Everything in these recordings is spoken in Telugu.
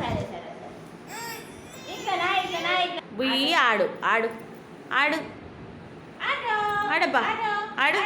సరే సరే బుయ్యి ఆడు. ఆడు. ఆడు. ఆడబ్బా. ఆడు.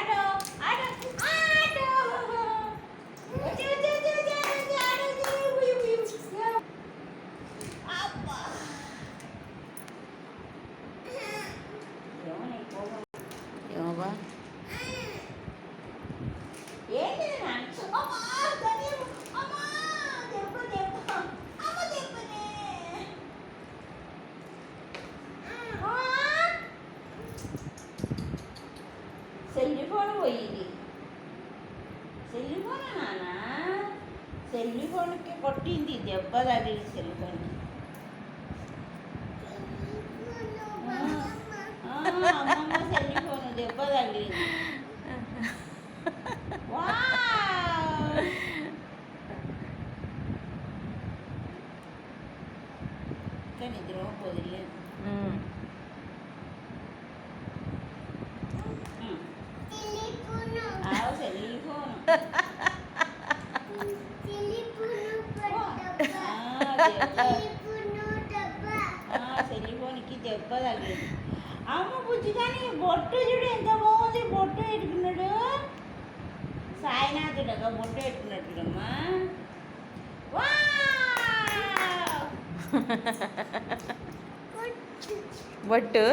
సెల్లిఫోన్ పోయింది. సెల్లిఫోన్ నాన్న సెల్ కొట్టింది దెబ్బ తగిలి సెల్లిఫోన్కి. అమ్మమ్మ సెల్ దెబ్బ తగిలింది. వావ్! ఇంకా నిద్ర ఫోన్ సెల్ ఫోన్కి దెబ్బ తగిలింది అమ్మ బుజ్జి కానీ బొట్టు చూడు ఎంత బాగుంది బొట్టు పెట్టుకున్నాడు సాయినాథుడగా బొట్టు పెట్టుకున్నట్టుడమ్మా వావ్! బొట్టు